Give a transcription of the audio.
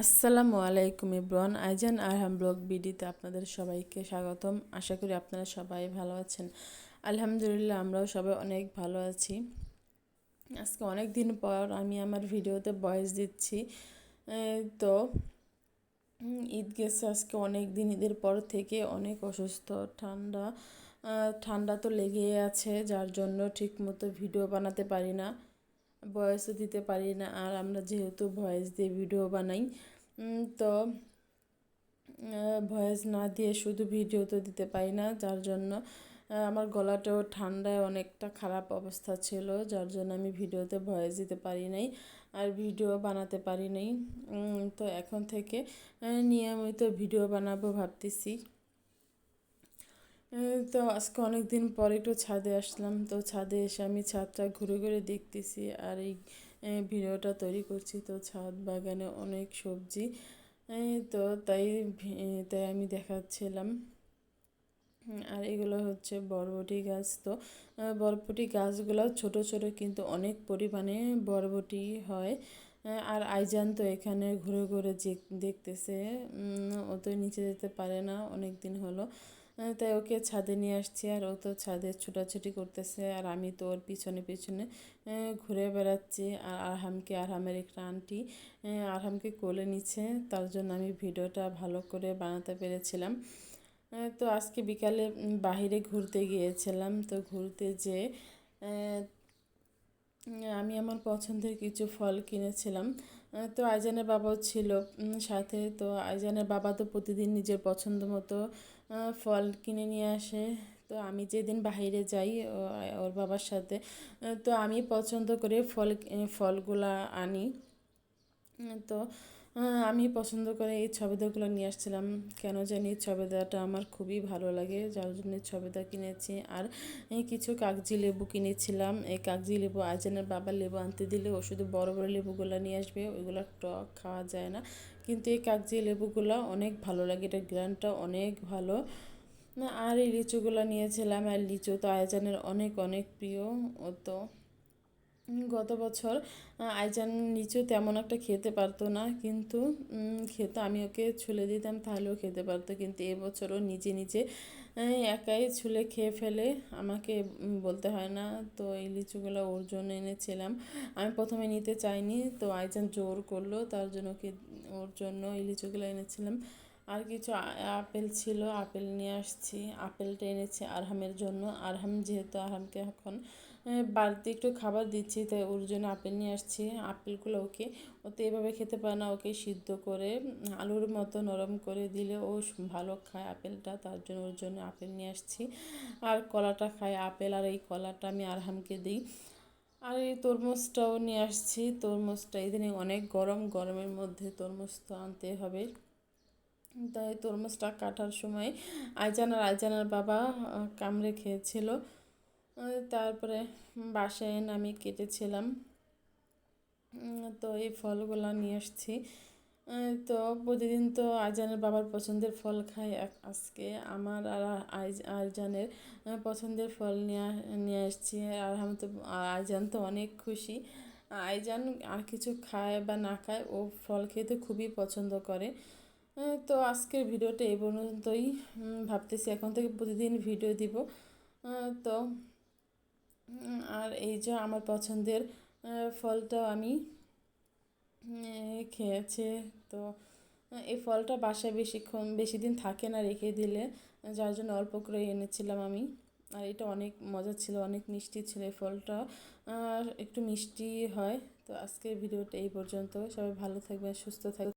আসসালামু আলাইকুম ইব্রান। আইজান আরহাম ব্লগ বিডিতে আপনাদের সবাইকে স্বাগতম। আশা করি আপনারা সবাই ভালো আছেন। আলহামদুলিল্লাহ আমরাও সবাই অনেক ভালো আছি। আজকে অনেক দিন পর আমি আমার ভিডিওতে বয়স দিচ্ছি। তো ঈদ গেছে আজকে অনেক দিন। ঈদের পর থেকে অনেক অসুস্থ, ঠান্ডা ঠান্ডা তো লেগেই আছে। যার জন্য ঠিকমতো ভিডিও বানাতে পারি না। ভয়েসও দিতে পারি না, আর আমরা যেহেতু ভয়েস দিয়ে ভিডিও বানাই তো ভয়েস না দিয়ে শুধু ভিডিও তো দিতে পারি না, যার জন্য আমার গলাটাও ঠান্ডায় অনেকটা খারাপ অবস্থা ছিল, যার জন্য আমি ভিডিওতে ভয়েস দিতে পারি নাই, আর ভিডিও বানাতে পারি নাই তো এখন থেকে নিয়মিত ভিডিও বানাবো ভাবতেছি। তো আজকে অনেক দিন পর একটু ছাদে আসলাম। তো ছাদে এসে আমি ছাদটা ঘুরে ঘুরে দেখতেছি আর এই ভিডিওটা তৈরি করছি। তো ছাদ বাগানে অনেক সবজি। তো তাই তাই আমি দেখাচ্ছিলাম। আর এগুলো হচ্ছে বরবটি গাছ। তো বরবটি গাছগুলো ছোট ছোট কিন্তু অনেক পরিমাণে বরবটি হয়। আর আইজান তো এখানে ঘুরে ঘুরে যে, দেখতেছে। ও তো নিচে যেতে পারে না। অনেক দিন হলো। তাই ওকে ছাদে নিয়ে আসছি আর ও তো ছাদে ছোটাছুটি করতেছে আর আমি তো ওর পিছনে পিছনে ঘুরে বেড়াচ্ছি। আর আরহামকে, আরহামের একটা আন্টি আরহামকে কোলে নিচ্ছে। তার জন্য আমি ভিডিওটা ভালো করে বানাতে পেরেছিলাম। তো আজকে বিকালে বাহিরে ঘুরতে গিয়েছিলাম। তো ঘুরতে যে আমি আমার পছন্দের কিছু ফল কিনেছিলাম। তো আইজানের বাবাও ছিল সাথে। তো আইজানের বাবা তো প্রতিদিন নিজের পছন্দ মতো ফল কিনে নিয়ে আসে। তো আমি যেদিন বাহিরে যাই ওর বাবার সাথে তো আমি পছন্দ করে ফল ফলগুলা আনি। তো আমি পছন্দ করে এই ছবিদাগুলো নিয়ে আসছিলাম। কেন জানি ছবিদাটা আমার খুবই ভালো লাগে, যার জন্য ছবিদা কিনেছি। আর কিছু কাগজি লেবু কিনেছিলাম। এই কাগজি লেবু আজনের বাবার লেবু আনতে দিলে ও শুধু বড় বড় লেবুগুলো নিয়ে আসবে, ওইগুলো টক খাওয়া যায় না। কিন্তু এই কাগজি লেবুগুলো অনেক ভালো লাগে এটা গ্রানটা অনেক ভালো। আর এই লিচুগুলো নিয়েছিলাম, আর লিচু তো আয়োজনের অনেক অনেক প্রিয়, ও তো। গত বছর আইজান নিচু তেমন একটা খেতে পারতো না, কিন্তু খেতে, আমি ওকে ছুলে দিতাম, তাহলেও খেতে পারতো, কিন্তু এবছর এবছরও নিজে নিজে একাই ছুলে খেয়ে ফেলে, আমাকে বলতে হয় না, তো এই লিচুগুলো ওর জন্য এনেছিলাম। আমি প্রথমে নিতে চাইনি, তো আইজান জোর করল, তার জন্য ওকে, ওর জন্য এই লিচুগুলো এনেছিলাম। আর কিছু আপেল ছিল, আপেল নিয়ে আসছি, আপেলটা এনেছি আরহামের জন্য। আরহাম যেহেতু আরহামকে এখন বাড়িতে একটু খাবার দিচ্ছি, তাই ওর জন্য আপেল নিয়ে আসছি। আপেলগুলো ওকে, ও তো এভাবে খেতে পারে না, ওকে সিদ্ধ করে, আলুর মতো নরম করে দিলে ও ভালো খায় আপেলটা, তার জন্য ওর জন্য আপেল নিয়ে আসছি। আর কলাটা খায় আপেল আর এই কলাটা আমি আরহামকে দিই। আর এই তরমুজটাও নিয়ে আসছি, তরমুজটা এদিনে অনেক গরম, গরমের মধ্যে তরমুজ তো আনতে হবে। তাই তরমুজটা কাটার সময় আইজান আর আইজানার বাবা কামড়ে খেয়েছিল। তারপরে বাসায় এনে আমি কেটেছিলাম। তো এই ফলগুলো নিয়ে আসছি। তো প্রতিদিন তো আইজানের বাবার পছন্দের ফল খাই। আজকে আমার আর আইজানের পছন্দের ফল নিয়ে নিয়ে আসছি। আর আমি তো আইজান তো অনেক খুশি। আইজান আর কিছু খায় বা না খায়, ও ফল খেতে খুবই পছন্দ করে। তো আজকের ভিডিওটা এই পর্যন্তই। ভাবতেছি এখন থেকে প্রতিদিন ভিডিও দিব। তো আর এই যে আমার পছন্দের ফলটাও আমি খেয়েছে। তো এই ফলটা বাসায় বেশিক্ষণ বেশি দিন থাকে না রেখে দিলে, যার জন্য অল্প করে এনেছিলাম আমি। আর এটা অনেক মজা ছিল, অনেক মিষ্টি ছিল এই ফলটা। একটু মিষ্টি হয়। তো আজকের ভিডিওটা এই পর্যন্ত। সবাই ভালো থাকবেন, সুস্থ থাকবেন।